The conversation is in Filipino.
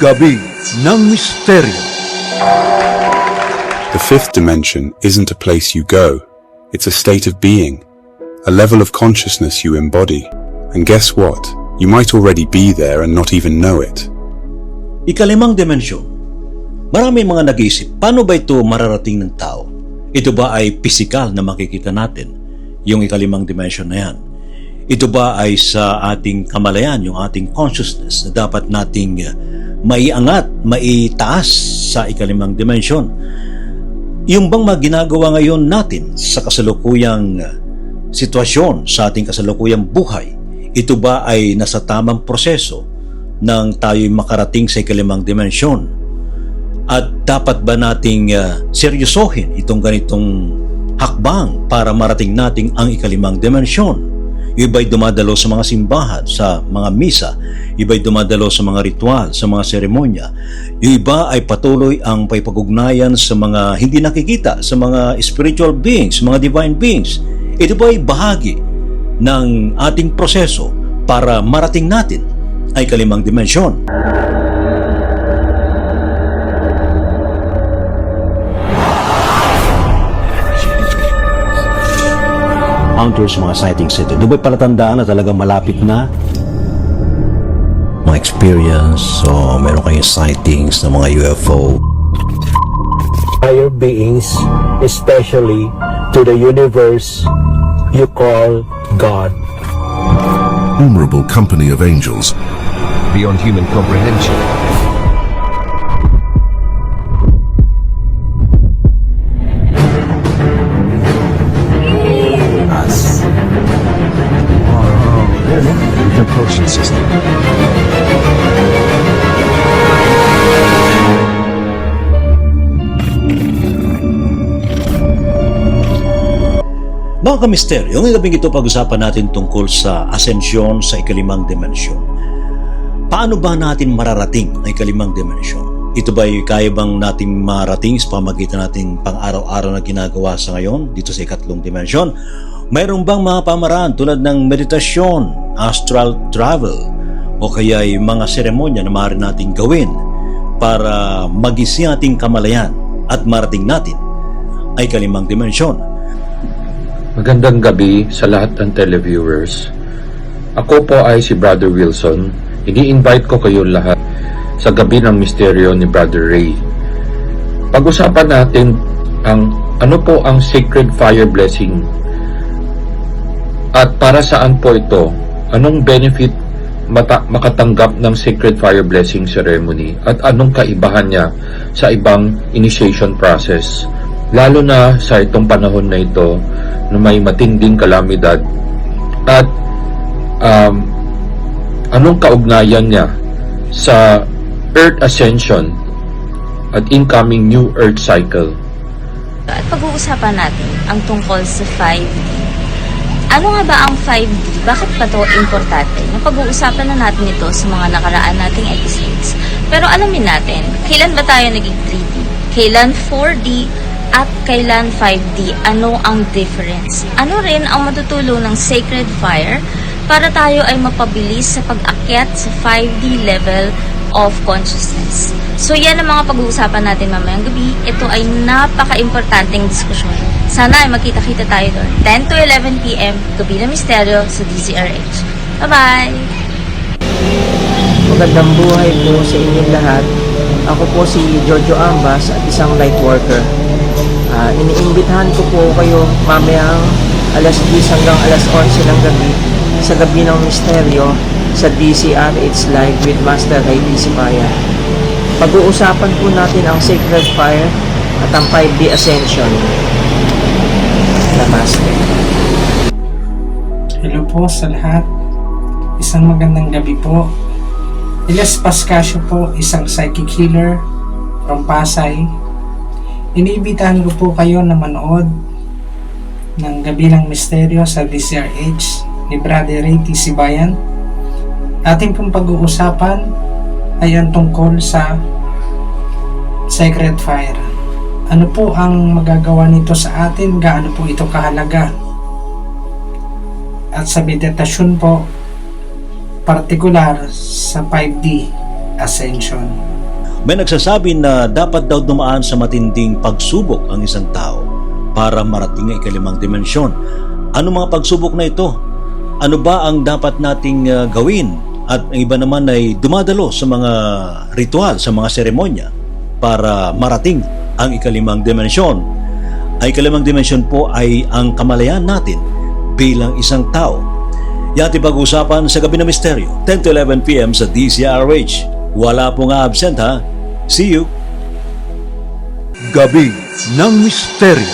Gabi ng Misteryo The fifth dimension isn't a place you go, it's a state of being, a level of consciousness you embody. And guess what? You might already be there and not even know it. Ikalimang dimensyon. Marami mga nag-iisip, paano ba ito mararating ng tao? Ito ba ay pisikal na makikita natin? Yung ikalimang dimensyon na yan. Ito ba ay sa ating kamalayan, yung ating consciousness na dapat nating uh, maiangat, maitaas sa ikalimang dimensyon? Yung bang mga ginagawa ngayon natin sa kasalukuyang uh, sitwasyon, sa ating kasalukuyang buhay, ito ba ay nasa tamang proseso nang tayo'y makarating sa ikalimang dimensyon? At dapat ba nating uh, seryosohin itong ganitong hakbang para marating nating ang ikalimang dimensyon? Iba'y dumadalo sa mga simbahan, sa mga misa. Iba'y dumadalo sa mga ritual, sa mga seremonya. Yung iba ay patuloy ang paipag-ugnayan sa mga hindi nakikita, sa mga spiritual beings, mga divine beings. Ito ba ay bahagi ng ating proseso para marating natin ay kalimang dimensyon. Encounters mga sightings ito. Ito ba'y palatandaan na talagang malapit na? Mga experience o meron kayong sightings ng mga UFO. higher beings, especially to the universe you call God. innumerable company of angels, beyond human comprehension. Propulsion system. Mga kamisteryo, ngayong gabing ito pag-usapan natin tungkol sa asensyon sa ikalimang dimensyon. Paano ba natin mararating ang ikalimang dimensyon? Ito ba ay kaya bang nating marating sa pamagitan natin pang-araw-araw na ginagawa sa ngayon dito sa ikatlong dimensyon? Mayroon bang mga pamaraan tulad ng meditasyon, astral travel, o kaya ay mga seremonya na maaari nating gawin para magising ating kamalayan at marating natin ay kalimang dimensyon? Magandang gabi sa lahat ng televiewers. Ako po ay si Brother Wilson. Ini-invite ko kayo lahat sa gabi ng misteryo ni Brother Ray. Pag-usapan natin ang ano po ang sacred fire blessing at para saan po ito? Anong benefit mata- makatanggap ng sacred fire blessing ceremony at anong kaibahan niya sa ibang initiation process? Lalo na sa itong panahon na ito na may matinding kalamidad at um, anong kaugnayan niya sa Earth Ascension at incoming New Earth Cycle. At pag-uusapan natin ang tungkol sa 5D. Ano nga ba ang 5D? Bakit pa to importante? Napag-uusapan na natin ito sa mga nakaraan nating episodes. Pero alamin natin, kailan ba tayo naging 3D? Kailan 4D? At kailan 5D? Ano ang difference? Ano rin ang matutulong ng Sacred Fire para tayo ay mapabilis sa pag-akyat sa 5D level of consciousness. So yan ang mga pag-uusapan natin mamayang gabi. Ito ay napaka-importanting diskusyon. Sana ay magkita-kita tayo doon. 10 to 11 p.m. Gabi na Misteryo sa DZRH. Bye-bye! Magandang buhay po sa inyong lahat. Ako po si Giorgio Ambas at isang light worker. Ah, iniimbitahan ko po kayo mamayang alas 10 hanggang alas 11 ng gabi sa gabi ng misteryo sa DCRH Live with Master Ray Disipaya. Pag-uusapan po natin ang Sacred Fire at ang 5D Ascension. Namaste. Hello po sa lahat. Isang magandang gabi po. Elias Pascasio po, isang psychic healer from Pasay. Iniibitahan ko po kayo na manood ng Gabi ng Misteryo sa DCRH ni Brother Ray T. Sibayan. Ating pong pag-uusapan ay ang tungkol sa Sacred Fire. Ano po ang magagawa nito sa atin? Gaano po ito kahalaga? At sa meditasyon po, partikular sa 5D ascension. May nagsasabi na dapat daw dumaan sa matinding pagsubok ang isang tao para marating ang ikalimang dimensyon. Ano mga pagsubok na ito? Ano ba ang dapat nating uh, gawin? At ang iba naman ay dumadalo sa mga ritual, sa mga seremonya para marating ang ikalimang dimensyon. Ang ikalimang dimensyon po ay ang kamalayan natin bilang isang tao. Yan pag-usapan sa Gabi ng Misteryo, 10 to 11 p.m. sa DCRH. Wala pong absent ha. See you! Gabi ng Misteryo.